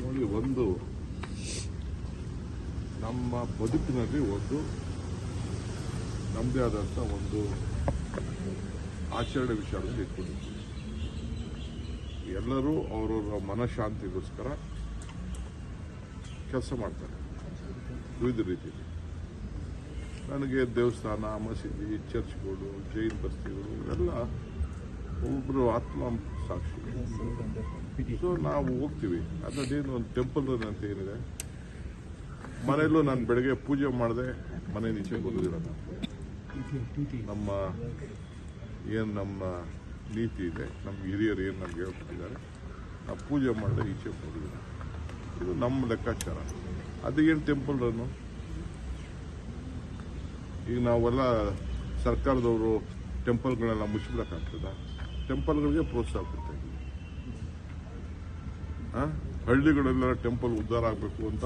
ನೋಡಿ, ಒಂದು ನಮ್ಮ ಬದುಕಿನಲ್ಲಿ ಒಂದು ನಮ್ಮದೇ ಆದಂಥ ಒಂದು ಆಚರಣೆ ವಿಚಾರದಲ್ಲಿ ಇಟ್ಕೊಂಡಿದ್ದೀವಿ. ಎಲ್ಲರೂ ಅವರವರ ಮನಃಶಾಂತಿಗೋಸ್ಕರ ಕೆಲಸ ಮಾಡ್ತಾರೆ, ವಿವಿಧ ರೀತಿಯಲ್ಲಿ. ನನಗೆ ದೇವಸ್ಥಾನ, ಮಸೀದಿ, ಚರ್ಚ್ಗಳು, ಜೈನ್ ಬಸ್ತಿಗಳು ಇವೆಲ್ಲ ಒಬ್ಬರು ಆತ್ಮ ಸಾಕ್ಷಿ. ಸೊ ನಾವು ಹೋಗ್ತೀವಿ. ಅದೇನು ಒಂದು ಟೆಂಪಲ್ ಅಂತ ಏನಿದೆ? ಮನೆಯಲ್ಲೂ ನಾನು ಬೆಳಗ್ಗೆ ಪೂಜೆ ಮಾಡಿದೆ ಮನೆ ನೀಚೆ ಬರೋದಿಲ್ಲ ನಾನು. ನಮ್ಮ ಏನು ನಮ್ಮ ನೀತಿ ಇದೆ ನಮ್ಮ ಹಿರಿಯರು ಏನು ನಮ್ಗೆ ಹೇಳ್ಕೊಟ್ಟಿದ್ದಾರೆ ನಾವು ಪೂಜೆ ಮಾಡದೆ ಈಚೆ ಬರೋದಿಲ್ಲ ಇದು ನಮ್ಮ ಲೆಕ್ಕಾಚಾರ. ಅದು ಏನು ಟೆಂಪಲ್ ರನ್ನು ಈಗ ನಾವೆಲ್ಲ ಸರ್ಕಾರದವರು ಟೆಂಪಲ್ಗಳೆಲ್ಲ ಮುಚ್ಚಬೇಕಾಗ್ತದ ಟೆಂಪಲ್ಗಳಿಗೆ ಪ್ರೋತ್ಸಾಹ ಹಳ್ಳಿಗಳೆಲ್ಲ ಟೆಂಪಲ್ ಉದ್ಧಾರ ಆಗಬೇಕು ಅಂತ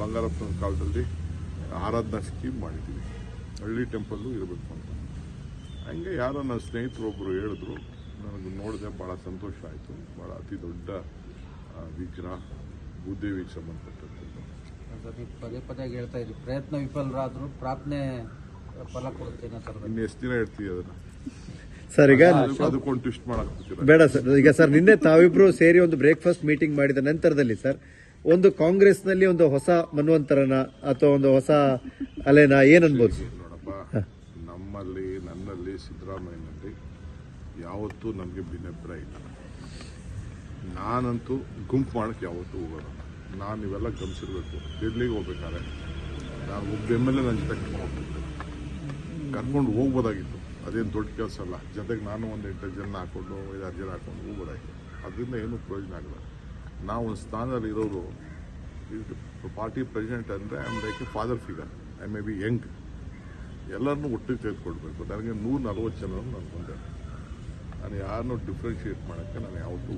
ಬಂಗಾರಪ್ಪನ ಕಾಲದಲ್ಲಿ ಆರಾಧನಾ ಸ್ಕೀಮ್ ಮಾಡಿದ್ದೀವಿ. ಹಳ್ಳಿ ಟೆಂಪಲ್ಲು ಇರಬೇಕು ಅಂತ. ಹಂಗೆ ಯಾರೋ ನನ್ನ ಸ್ನೇಹಿತರೊಬ್ಬರು ಹೇಳಿದ್ರು ನನಗೆ ನೋಡಿದೆ ಭಾಳ ಸಂತೋಷ ಆಯಿತು. ಭಾಳ ಅತಿ ದೊಡ್ಡ ವಿಗ್ರಹ ಭೂದೇವಿಗೆ ನೀವು ಪದೇ ಪದೇ ಹೇಳ್ತಾ ಇದ್ದೀವಿ ಪ್ರಯತ್ನ ವಿಫಲರಾದರೂ ಪ್ರಾರ್ಥನೆ ಫಲ ಕೊಡುತ್ತೇನೆ ಸರ್ ಇನ್ನು ಎಷ್ಟು ದಿನ ಹೇಳ್ತೀವಿ ಅದನ್ನ? ಸರ್ ಈಗ ಅದಕ್ಕೊಂದು ಟ್ವಿಸ್ಟ್ ಬೇಡ ಸರ್ ಈಗ ಸರ್ ನಿನ್ನೆ ತಾವಿಬ್ರು ಸೇರಿ ಒಂದು ಬ್ರೇಕ್ಫಾಸ್ಟ್ ಮೀಟಿಂಗ್ ಮಾಡಿದ ನಂತರದಲ್ಲಿ ಸರ್ ಒಂದು ಕಾಂಗ್ರೆಸ್ನಲ್ಲಿ ಒಂದು ಹೊಸ ಮನ್ವಂತರನ ಅಥವಾ ಒಂದು ಹೊಸ ಅಲೆನ ಏನ್ ಅನ್ಬೋದು ನೋಡಪ್ಪ ನಮ್ಮಲ್ಲಿ ನನ್ನಲ್ಲಿ ಸಿದ್ದರಾಮಯ್ಯನಲ್ಲಿ ಯಾವತ್ತೂ ನಮಗೆ ಭಿನ್ನಾಭಿಪ್ರಾಯ ಇಲ್ಲ. ನಾನಂತೂ ಗುಂಪು ಮಾಡಕ್ಕೆ ಯಾವತ್ತೂ ಹೋಗೋಣ ನಾನು ಇವೆಲ್ಲ ಗಮನಿಸಿರ್ಬೇಕು. ಡೆಲ್ಲಿಗೆ ಹೋಗ್ಬೇಕಾದ್ರೆ ನಾನು ಒಬ್ಬ ಎಂ ಎಲ್ ಎ ನನ್ನ ಜೊತೆ ಕರ್ಕೊಂಡು ಹೋಗ್ಬೋದಾಗಿತ್ತು. ಅದೇನು ದೊಡ್ಡ ಕೆಲಸ ಅಲ್ಲ. ಜೊತೆಗೆ ನಾನು ಒಂದು ಎಂಟು ಜನ ಹಾಕೊಂಡು ಐದಾರು ಜನ ಹಾಕ್ಕೊಂಡು ಹೋಗ್ಬೋದಾಗಿತ್ತು ಅದರಿಂದ ಏನೂ ಪ್ರಯೋಜನ ಆಗಲ್ಲ. ನಾವು ಒಂದು ಸ್ಥಾನದಲ್ಲಿ ಇರೋರು ಪಾರ್ಟಿ ಪ್ರೆಸಿಡೆಂಟ್ ಅಂದರೆ I am like a father figure I may be young ಎಲ್ಲರನ್ನೂ ಒಟ್ಟಿಗೆ ತೆಗೆದುಕೊಳ್ಬೇಕು ನನಗೆ ನೂರ ನಲ್ವತ್ತು ಜನ ನಾನು ಬಂದೆ. ನಾನು ಯಾರನ್ನೂ ಡಿಫ್ರೆನ್ಷಿಯೇಟ್ ಮಾಡೋಕ್ಕೆ ನಾನು ಯಾವತ್ತೂ.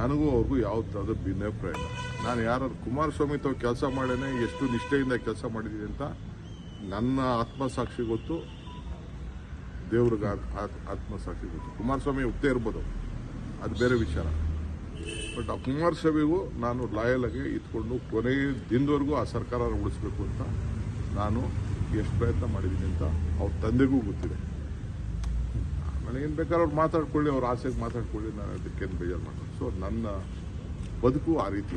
ನನಗೂ ಅವ್ರಿಗೂ ಯಾವ್ದಾದ್ರು ಭಿನ್ನಾಭಿಪ್ರಾಯ ಇಲ್ಲ. ನಾನು ಯಾರು ಕುಮಾರಸ್ವಾಮಿ ತಾವು ಕೆಲಸ ಮಾಡೇನೆ ಎಷ್ಟು ನಿಷ್ಠೆಯಿಂದ ಕೆಲಸ ಮಾಡಿದ್ದೀನಿ ಅಂತ ನನ್ನ ಆತ್ಮಸಾಕ್ಷಿ ಗೊತ್ತು. ದೇವ್ರಿಗೆ ಆತ್- ಆತ್- ಆತ್ಮಸಾಕ್ಷಿ ಗೊತ್ತು ಕುಮಾರಸ್ವಾಮಿ ಒಪ್ಪದೇ ಇರ್ಬೋದು. ಅದು ಬೇರೆ ವಿಚಾರ. ಬಟ್ ಆ ಕುಮಾರಸ್ವಾಮಿಗೂ ನಾನು ಲಾಯಲ್ ಆಗಿ ಇದ್ಕೊಂಡು ಕೊನೆ ದಿನದವರೆಗೂ ಆ ಸರ್ಕಾರ ಉಳಿಸ್ಬೇಕು ಅಂತ ನಾನು ಎಷ್ಟು ಪ್ರಯತ್ನ ಮಾಡಿದ್ದೀನಿ ಅಂತ ಅವ್ರ ತಂದೆಗೂ ಗೊತ್ತಿದೆ. ಏನು ಬೇಕಾದ್ರೆ ಅವ್ರು ಮಾತಾಡ್ಕೊಳ್ಳಿ, ಅವ್ರ ಆಸೆಗೆ ಮಾತಾಡ್ಕೊಳ್ಳಿ, ನಾನು ಅದಕ್ಕೇನು ಬೇಜಾರು ಮಾಡೋದು. ಸೊ ನನ್ನ ಬದುಕು ಆ ರೀತಿ.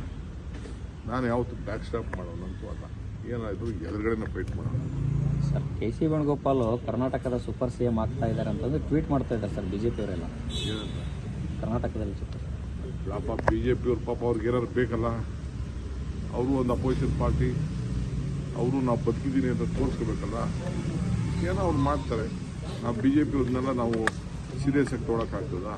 ನಾನು ಯಾವತ್ತೂ ಬ್ಯಾಕ್ ಸ್ಟಾಪ್ ಮಾಡೋಣಂತೂ ಅಲ್ಲ. ಏನಾಯಿತು ಎದುರುಗಡೆನೇ ಫೈಟ್ ಮಾಡೋಣ. ಸರ್. ಕೆ ಸಿ ವೇಣುಗೋಪಾಲ್ ಕರ್ನಾಟಕದ ಸೂಪರ್ ಸಿ ಎಂ ಆಗ್ತಾ ಇದ್ದಾರೆ ಅಂತಂದು ಟ್ವೀಟ್ ಮಾಡ್ತಾ ಇದ್ದಾರೆ ಸರ್ ಬಿಜೆಪಿ ಅವರೆಲ್ಲ. ಪಿಯವರೆಲ್ಲ ಕರ್ನಾಟಕದಲ್ಲಿ ಸೂಪರ್ ಪಾಪ ಬಿ ಜೆ ಪಿಯವ್ರ ಪಾಪ ಅವ್ರಿಗೆ ಏನಾದ್ರು ಬೇಕಲ್ಲ? ಅವರು ಒಂದು ಅಪೋಸಿಷನ್ ಪಾರ್ಟಿ ಅವರು ನಾವು ಬದುಕಿದ್ದೀನಿ ಅಂತ ತೋರಿಸ್ಕೋಬೇಕಲ್ಲ? ಏನೋ ಅವ್ರು ಮಾಡ್ತಾರೆ. ನಾವು ಬಿ ಜೆ ಪಿಯವ್ರನ್ನೆಲ್ಲ ನಾವು ಸೀರಿಯಸ್ ಆಗಿ ತೊಗೊಳಕ್ಕಾಗ್ತದ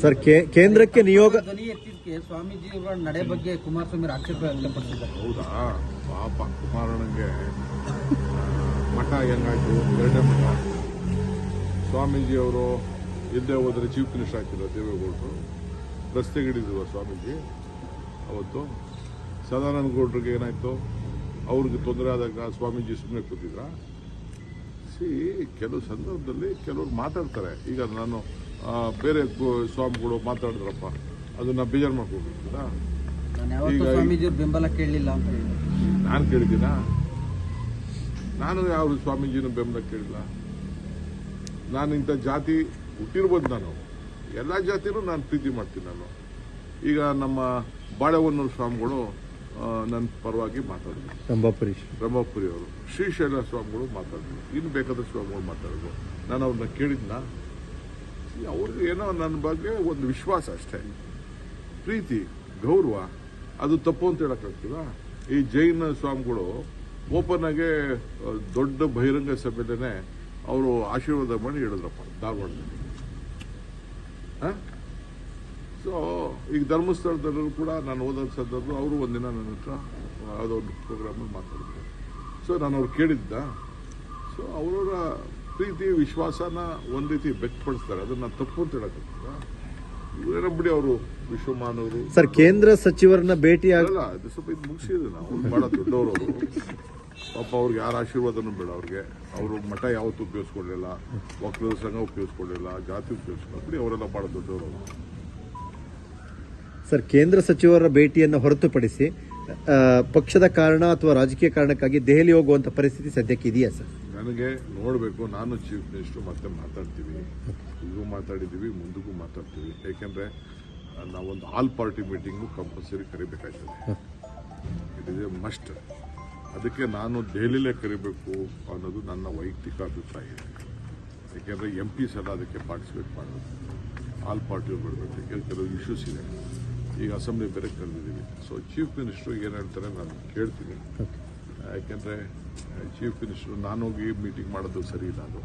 ಸರ್ ಕೇ- ಕೇಂದ್ರಕ್ಕೆ ನಿಯೋಗ ಧ್ವನಿ ಎತ್ತಿದ್ದಕ್ಕೆ ಸ್ವಾಮೀಜಿ ಅವರ ನಡೆ ಬಗ್ಗೆ ಕುಮಾರಸ್ವಾಮಿ ಆಕ್ಷೇಪ ವ್ಯಕ್ತಪಡಿಸಿದ್ದಾರೆ. ಹೌದಾ? ಪಾಪ ಕುಮಾರಣ್ಣಂಗೆ. ಮಠ ಹೆಂಗಾಯ್ತು? ಎರಡನೇ ಮಠ. ಸ್ವಾಮೀಜಿಯವರು ಇಲ್ಲದೆ ಹೋದರೆ ಚೀಫ್ ಮಿನಿಸ್ಟರ್ ಆಗ್ತಿಲ್ಲ ದೇವೇಗೌಡರು. ರಸ್ತೆಗಿಡಿದ್ರು ಸ್ವಾಮೀಜಿ. ಅವತ್ತು ಸದಾನಂದ ಗೌಡ್ರಿಗೆ ಏನಾಯ್ತು? ಅವ್ರಿಗೆ ತೊಂದರೆ ಆದಾಗ ಸ್ವಾಮೀಜಿ ಸುಮ್ಮನೆ ಕೂತಿದ್ರ. ಸಿ ಕೆಲವು ಸಂದರ್ಭದಲ್ಲಿ ಕೆಲವರು ಮಾತಾಡ್ತಾರೆ. ಈಗ ನಾನು ಬೇರೆ ಸ್ವಾಮಿಗಳು ಮಾತಾಡಿದ್ರಪ್ಪ. ಅದನ್ನ ಬೇಜಾರು ಮಾಡ್ಕೊಬೇಕಿಲ್ಲ ಈಗ- ಬೆಂಬಲ ಕೇಳಲಿಲ್ಲ ಅಂತ ನಾನು ಕೇಳಿದ್ದೀನ? ನಾನು ಯಾವ ಸ್ವಾಮೀಜಿನ ಬೆಂಬಲ ಕೇಳಿಲ್ಲ? ನಾನು ಇಂಥ ಜಾತಿ ಹುಟ್ಟಿರ್ಬೋದು ನಾನು. ಎಲ್ಲ ಜಾತಿನೂ ನಾನು ಪ್ರೀತಿ ಮಾಡ್ತೀನಿ ನಾನು. ಈಗ ನಮ್ಮ ಬಾಳೆಹೊನ್ನೂರು ಸ್ವಾಮಿಗಳು ನನ್ನ ಪರವಾಗಿ ಮಾತಾಡಿದ್ರು ರಂಭಾಪುರಿ. ಬ್ರಹ್ಮಪುರಿ ಅವರು ಶ್ರೀಶೈಲ ಸ್ವಾಮಿಗಳು ಮಾತಾಡಿದ್ರು ಇನ್ನು ಬೇಕಾದ ಸ್ವಾಮಿಗಳು ಮಾತಾಡಿದ್ರು ನಾನು ಅವ್ರನ್ನ ಕೇಳಿದ್ನ. ಅವ್ರಿಗೆ ಏನೋ ನನ್ನ ಬಗ್ಗೆ ಒಂದು ವಿಶ್ವಾಸ ಅಷ್ಟೇ. ಪ್ರೀತಿ ಗೌರವ ಅದು ತಪ್ಪು ಅಂತ ಹೇಳಕ್ಕಾಗ್ತದ ಈ ಜೈನ ಸ್ವಾಮಿಗಳು ಓಪನ್ ಆಗಿ ದೊಡ್ಡ ಬಹಿರಂಗ ಸಭೆಯಲ್ಲೇ ಅವರು ಆಶೀರ್ವಾದ ಮಾಡಿ ಹೇಳಿದ್ರಪ್ಪ, ಧಾರವಾಡದಲ್ಲಿ. ಸೊ ಈಗ ಧರ್ಮಸ್ಥಳದಲ್ಲೂ ಕೂಡ ನಾನು ಓದೋ ಸಂದರ್ಭ ಅವರು ಒಂದಿನ ನನ್ನ ಹತ್ರ ಯಾವುದೋ ಒಂದು ಪ್ರೋಗ್ರಾಮಲ್ಲಿ ಮಾತಾಡಿದ್ರು. ಸೊ ನಾನು ಅವ್ರು ಕೇಳಿದ್ದ. ಸೊ ಅವರವರ ಪ್ರೀತಿ, ವಿಶ್ವಾಸನ ಒಂದು ರೀತಿ ವ್ಯಕ್ತಪಡಿಸ್ತಾರೆ. ಅದನ್ನು ತಪ್ಪು ಅಂತ ಹೇಳಕ್ಕಾಗ್ತದ ಇವರೇನೋ ಬಿಡಿ ಅವರು ವಿಶ್ವಮಾನವರು ಸರ್ ಕೇಂದ್ರ ಸಚಿವರನ್ನ ಭೇಟಿ ಆಗಲ್ಲ ಅದು ಸ್ವಲ್ಪ ಇದು ಮುಗಿಸಿದ್ರು ನಾವು ಬಹಳ ದೊಡ್ಡವರು ಅವರು. ಪಾಪ ಅವ್ರಿಗೆ ಯಾರ ಆಶೀರ್ವಾದನು ಬೇಡ ಅವ್ರಿಗೆ. ಅವರು ಮಠ ಯಾವತ್ತೂ ಉಪಯೋಗಿಸ್ಕೊಳ್ಳಿಲ್ಲ ಒಕ್ಕಲಿಗರ ಸಂಘ ಉಪಯೋಗಿಸ್ಕೊಳ್ಳಿಲ್ಲ ಜಾತಿ ಉಪಯೋಗಿಸ್ಕೊಳ್ಳಿ ಅವರೆಲ್ಲ ಬಹಳ ದೊಡ್ಡವರು ಅವರು. ಸರ್ ಕೇಂದ್ರ ಸಚಿವರ ಭೇಟಿಯನ್ನು ಹೊರತುಪಡಿಸಿ ಆ, ಪಕ್ಷದ ಕಾರಣ ಅಥವಾ ರಾಜಕೀಯ ಕಾರಣಕ್ಕಾಗಿ ದೆಹಲಿ ಹೋಗುವಂತ ಪರಿಸ್ಥಿತಿ ಸದ್ಯಕ್ಕೆ ಇದೆಯಾ ಸರ್? ನನಗೆ ನೋಡಬೇಕು, ನಾನು ಚೀಫ್ ಮಿನಿಸ್ಟರ್ ಮತ್ತೆ ಮಾತಾಡ್ತೀವಿ. ಈಗೂ ಮಾತಾಡಿದ್ದೀವಿ, ಮುಂದಕ್ಕೂ ಮಾತಾಡ್ತೀವಿ. ಯಾಕೆಂದರೆ ನಾವೊಂದು ಆಲ್ ಪಾರ್ಟಿ ಮೀಟಿಂಗು ಕಂಪಲ್ಸರಿ ಕರಿಬೇಕಾಗ್ತದೆ ಇಟ್ ಇಸ್ ಎ ಮಸ್ಟ್ ಅದಕ್ಕೆ ನಾನು ದೆಹಲಿಲೇ ಕರಿಬೇಕು ಅನ್ನೋದು ನನ್ನ ವೈಯಕ್ತಿಕ ಅಭಿಪ್ರಾಯ. ಇದೆ ಏಕೆಂದರೆ ಎಂ ಪಿಸ್ ಎಲ್ಲ ಅದಕ್ಕೆ ಪಾರ್ಟಿಸಿಪೇಟ್ ಮಾಡಬೇಕು. ಆಲ್ ಪಾರ್ಟಿ ಬರಬೇಕು. ಯಾಕೆಂದ್ರೆ ಕೆಲವು ಇಶ್ಯೂಸ್ ಇದೆ. ಈಗ ಅಸೆಂಬ್ಲಿ ಬೇರೆ ಕರೆದಿದ್ದೀವಿ. ಸೊ ಚೀಫ್ ಮಿನಿಸ್ಟ್ರು ಏನು ಹೇಳ್ತಾರೆ, ನಾನು ಕೇಳ್ತೀನಿ. ಯಾಕೆಂದರೆ ಚೀಫ್ ಮಿನಿಸ್ಟ್ರು ಹೋಗಿ ಮೀಟಿಂಗ್ ಮಾಡೋದು ಸರಿ ಇಲ್ಲ ಅದು.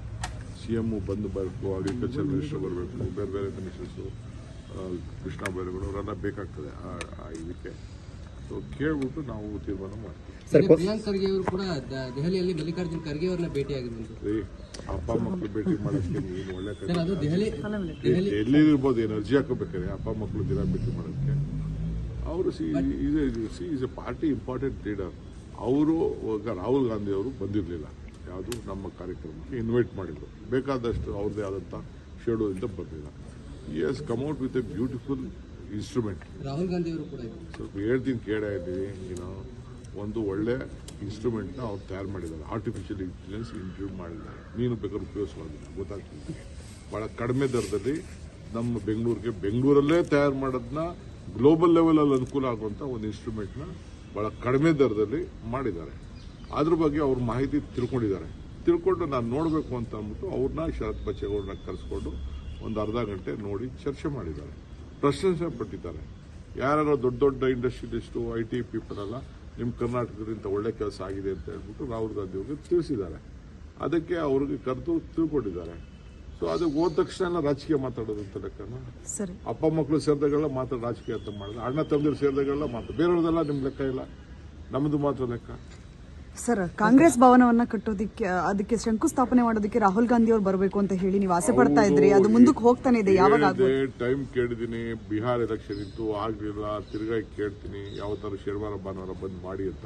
ಸಿ ಎಮ್ಮು ಬಂದು ಬರಬೇಕು ಅಗ್ರಿಕಲ್ಚರ್ ಮಿನಿಸ್ಟರ್ ಬರಬೇಕು ಬೇರೆ ಬೇರೆ ಮಿನಿಸ್ಟರ್ಸು ಕೃಷ್ಣ ಬೈರೇಗೌಡ ಅವರೆಲ್ಲ ಬೇಕಾಗ್ತದೆ ಆ- ಇದಕ್ಕೆ. ಸೊ ಕೇಳ್ಬಿಟ್ಟು ನಾವು ತೀರ್ಮಾನ ಮಾಡ್ತೀವಿ. ಪ್ರಿಯಾಂಕ್ ಖರ್ಗೆ ಅವರು ಕೂಡ ದೆಹಲಿಯಲ್ಲಿ ಮಲ್ಲಿಕಾರ್ಜುನ್ ಖರ್ಗೆ ಅವರನ್ನ ಭೇಟಿಯಾಗಿರುವುದು ರೀ ಅಪ್ಪ ಮಕ್ಕಳು ಭೇಟಿ ಮಾಡೋಕ್ಕೆ ನೀನು ಒಳ್ಳೆ ಕಡೆ ಸರ್ ಅದು ದೆಹಲಿ ಎಲ್ಲಿ ಇರ್ಬೋದು ಏನು ಅರ್ಜಿ ಹಾಕೋಬೇಕಾದ್ರೆ ಅಪ್ಪ ಮಕ್ಕಳು ದಿನ ಭೇಟಿ ಮಾಡೋಕ್ಕೆ. ಅವರು C C is a party important leader ಅವರು ರಾಹುಲ್ ಗಾಂಧಿ ಅವರು ಬಂದಿರಲಿಲ್ಲ. ಯಾವುದು? ನಮ್ಮ ಕಾರ್ಯಕ್ರಮಕ್ಕೆ ಇನ್ವೈಟ್ ಮಾಡಿದ್ರು. ಬೇಕಾದಷ್ಟು ಅವ್ರದ್ದೇ ಆದಂಥ ಅಂತ ಬರಲಿಲ್ಲ he's come out with a beautiful instrument Rahul Gandhi ಅವರು ಕೂಡ ಸ್ವಲ್ಪ ಹೇಳ್ತೀನಿ ಕೇಳ ಇದ್ದೀವಿ ಏನೋ ಒಂದು ಒಳ್ಳೆ ಇನ್ಸ್ಟ್ರೂಮೆಂಟ್ನ ಅವ್ರು ತಯಾರು ಮಾಡಿದ್ದಾರೆ. ಆರ್ಟಿಫಿಷಿಯಲ್ ಇಂಟೆಲಿಜೆನ್ಸ್ ಇಂಟ್ರೂವ್ ಮಾಡಿದ್ದಾರೆ. ನೀನು ಬೇಕಾದ್ರೆ ಉಪಯೋಗಿಸೋದಿಲ್ಲ ಗೊತ್ತಾಗ್ತದೆ ಭಾಳ ಕಡಿಮೆ ದರದಲ್ಲಿ ನಮ್ಮ ಬೆಂಗಳೂರಿಗೆ ಬೆಂಗಳೂರಲ್ಲೇ ತಯಾರು ಮಾಡೋದನ್ನ ಗ್ಲೋಬಲ್ ಲೆವೆಲಲ್ಲಿ ಅನುಕೂಲ ಆಗುವಂಥ ಒಂದು ಇನ್ಸ್ಟ್ರೂಮೆಂಟ್ನ ಭಾಳ ಕಡಿಮೆ ದರದಲ್ಲಿ ಮಾಡಿದ್ದಾರೆ. ಅದ್ರ ಬಗ್ಗೆ ಅವ್ರ ಮಾಹಿತಿ ತಿಳ್ಕೊಂಡಿದ್ದಾರೆ. ತಿಳ್ಕೊಂಡು ನಾನು ನೋಡಬೇಕು ಅಂತ ಅಂದ್ಬಿಟ್ಟು ಅವ್ರನ್ನ ಶರತ್ ಬಚ್ಚೇಗೌಡರನ್ನ ಕರೆಸ್ಕೊಂಡು ಒಂದು ಅರ್ಧ ಗಂಟೆ ನೋಡಿ ಚರ್ಚೆ ಮಾಡಿದ್ದಾರೆ. ಪ್ರಶಂಸೆ ಪಟ್ಟಿದ್ದಾರೆ. ಯಾರು ದೊಡ್ಡ ದೊಡ್ಡ ಇಂಡಸ್ಟ್ರಿಯಲಿಸ್ಟು, ಐ ಟಿ ಪೀಪಲ್ ಎಲ್ಲ ನಿಮ್ಮ ಕರ್ನಾಟಕದಿಂದ ಒಳ್ಳೆ ಕೆಲಸ ಆಗಿದೆ ಅಂತ ಹೇಳ್ಬಿಟ್ಟು ರಾಹುಲ್ ಗಾಂಧಿ ಅವ್ರಿಗೆ ತಿಳಿಸಿದ್ದಾರೆ. ಅದಕ್ಕೆ ಅವ್ರಿಗೆ ಕರೆದು ತಿಳ್ಕೊಂಡಿದ್ದಾರೆ. ಸೊ ಅದು ಹೋದ ತಕ್ಷಣ ರಾಜಕೀಯ ಮಾತಾಡೋದು ಅಂತ ಲೆಕ್ಕನ? ಸರಿ. ಅಪ್ಪ ಮಕ್ಕಳು ಸೇರಿದಾಗೆಲ್ಲ ಮಾತ್ರ ರಾಜಕೀಯ ಅಂತ ಮಾಡಿದ್ರೆ ಅಣ್ಣ ತಮ್ಮದಿರು ಸೇರಿದಾಗೆಲ್ಲ ಮಾತ್ರ. ಬೇರೆಯವ್ರದೆಲ್ಲ ನಿಮ್ಮ ಲೆಕ್ಕ ಇಲ್ಲ. ನಮ್ಮದು ಮಾತ್ರ ಲೆಕ್ಕ. ಸರ್ ಕಾಂಗ್ರೆಸ್ ಭವನವನ್ನ ಕಟ್ಟೋದಿಕ್ಕೆ ಅದಕ್ಕೆ ಶಂಕುಸ್ಥಾಪನೆ ಮಾಡೋದಕ್ಕೆ ರಾಹುಲ್ ಗಾಂಧಿ ಅವ್ರು ಬರಬೇಕು ಅಂತ ಹೇಳಿ ನೀವು ಆಸೆ ಪಡ್ತಾ ಇದ್ರಿ. ಅದು ಮುಂದಕ್ಕೆ ಹೋಗ್ತಾನೆ ಇದೆ. ಯಾವಾಗ ಟೈಮ್ ಕೇಳಿದೀನಿ. ಬಿಹಾರ್ ಎಲೆಕ್ಷನ್ ಇತ್ತು. ಆಗ್ಲಿಲ್ಲ. ತಿರ್ಗಾ ಕೇಳ್ತೀನಿ. ಯಾವತ್ತಾರು ಶನಿವಾರ ಭಾನುವಾರ ಬಂದ್ ಮಾಡಿ ಅಂತ.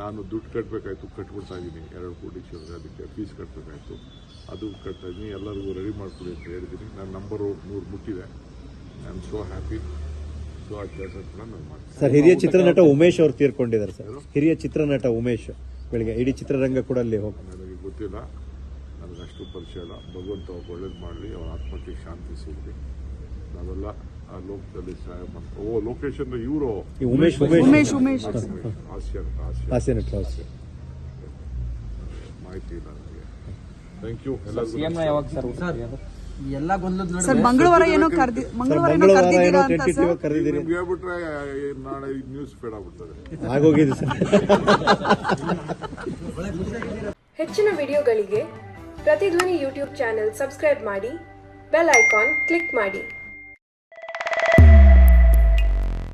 ನಾನು ದುಡ್ಡು ಕಟ್ಟಬೇಕಾಯ್ತು ಕಟ್ಬಿಡ್ತಾ ಇದ್ದೀನಿ ಎರಡು ಕೋಟಿ ಅದಕ್ಕೆ ಫೀಸ್ ಕಟ್ಟಬೇಕಾಯ್ತು ಅದು ಕಟ್ತಾ ಇದ್ದೀನಿ ಎಲ್ಲರಿಗೂ ರೆಡಿ ಮಾಡ್ಕೊಡಿ ಅಂತ ಹೇಳಿದ್ದೀನಿ. ನನ್ನ ನಂಬರು ನೂರು ಮುಟ್ಟಿದೆ. I am so happy so ಆ ಕೆಲಸ ಕೂಡ ನಾನು ಮಾಡ್ತೀನಿ. ಸರ್ ಹಿರಿಯ ಚಿತ್ರನಟ ಉಮೇಶ್ ಅವರು ತೀರ್ಕೊಂಡಿದ್ದಾರೆ ಸರ್ ಹಿರಿಯ ಚಿತ್ರನಟ ಉಮೇಶ್ ಬೆಳಿಗ್ಗೆ. ಇಡೀ ಚಿತ್ರರಂಗ ಕೂಡ ಅಲ್ಲಿ ಹೋಗಿ ನನಗೆ ಗೊತ್ತಿಲ್ಲ. ನನಗೆ ಅಷ್ಟು ಪರಿಚಯ ಇಲ್ಲ. ಭಗವಂತ ಒಳ್ಳೇದು ಮಾಡಲಿ. ಅವ್ರ ಆತ್ಮಕ್ಕೆ ಶಾಂತಿ ಸಿಗಲಿ. ನಾವೆಲ್ಲ ಆ ಲೋಕದಲ್ಲಿ ಸಹಾಯ ಮಾಡ್ತಾರೆ ಓ ಲೊಕೇಶನ್ ಇವರು ಈ ಉಮೇಶ್ ಉಮೇಶ್ ಉಮೇಶ್. ಹಾಸ್ಯ ಹಾಸ್ಯ ಮಾಹಿತಿ ಇಲ್ಲ ನನಗೆ ಥ್ಯಾಂಕ್ ಯು ಎಲ್ಲರಿಗೂ ಯಾವಾಗ ಸರ್ ಎಲ್ಲ ಗೊಂದಲದ ಸರ್ ಮಂಗಳವಾರ ಏನೋ ಕರ್ದಿ ಮಂಗಳವಾರ ಏನೋ ಮಂಗಳವಾರ ಅಂತ ಸರ್ ಕರೆದಿದ್ದೀರಿ. ನಿಮ್ಗೆ ಹೇಳ್ಬಿಟ್ರೆ ನಾಳೆ ನ್ಯೂಸ್ ಫೇಡ್ ಆಗ್ಬಿಡ್ತದೆ. ಆಗೋಗಿದೆ ಸರ್ ಹೆಚ್ಚಿನ ವಿಡಿಯೋಗಳಿಗೆ ಪ್ರತಿಧ್ವನಿ ಯೂಟ್ಯೂಬ್ ಚಾನೆಲ್ ಸಬ್ಸ್ಕ್ರೈಬ್ ಮಾಡಿ ಬೆಲ್ ಐಕಾನ್ ಕ್ಲಿಕ್ ಮಾಡಿ.